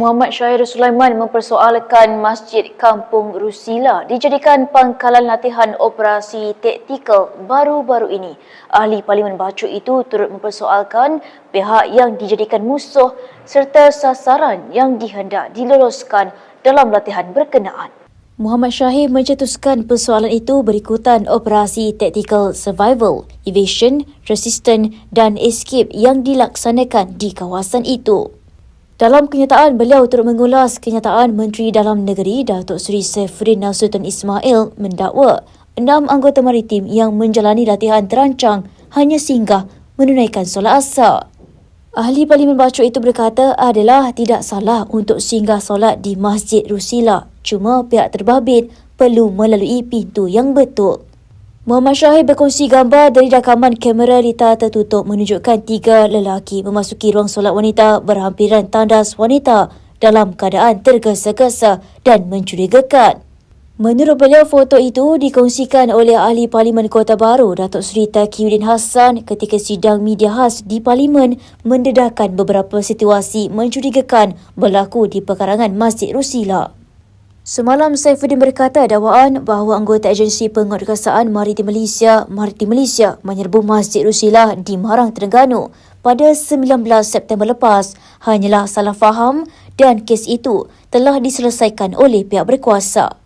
Muhammad Syahir Sulaiman mempersoalkan Masjid Kampung Rusila dijadikan pangkalan latihan operasi taktikal baru-baru ini. Ahli Parlimen Bacu itu turut mempersoalkan pihak yang dijadikan musuh serta sasaran yang dihendak diloloskan dalam latihan berkenaan. Muhammad Syahir mencetuskan persoalan itu berikutan operasi taktikal survival, evasion, resistance dan escape yang dilaksanakan di kawasan itu. Dalam kenyataan, beliau turut mengulas kenyataan Menteri Dalam Negeri Datuk Seri Saifuddin Nasuddin Ismail mendakwa enam anggota maritim yang menjalani latihan terancang hanya singgah menunaikan solat asar. Ahli Parlimen Bacuk itu berkata adalah tidak salah untuk singgah solat di Masjid Rusila. Cuma pihak terbabit perlu melalui pintu yang betul. Muhammad Syahid berkongsi gambar dari rakaman kamera rita tertutup menunjukkan tiga lelaki memasuki ruang solat wanita berhampiran tandas wanita dalam keadaan tergesa-gesa dan mencurigakan. Menurut beliau, foto itu dikongsikan oleh ahli Parlimen Kota Baru Datuk Seri Taqiyuddin Hassan ketika sidang media khas di Parlimen mendedahkan beberapa situasi mencurigakan berlaku di pekarangan Masjid Rusila. Semalam Saifuddin berkata dakwaan bahawa anggota agensi penguatkuasaan Maritim Malaysia, Maritim Malaysia menyerbu Masjid Rusilah di Marang Terengganu pada 19 September lepas hanyalah salah faham dan kes itu telah diselesaikan oleh pihak berkuasa.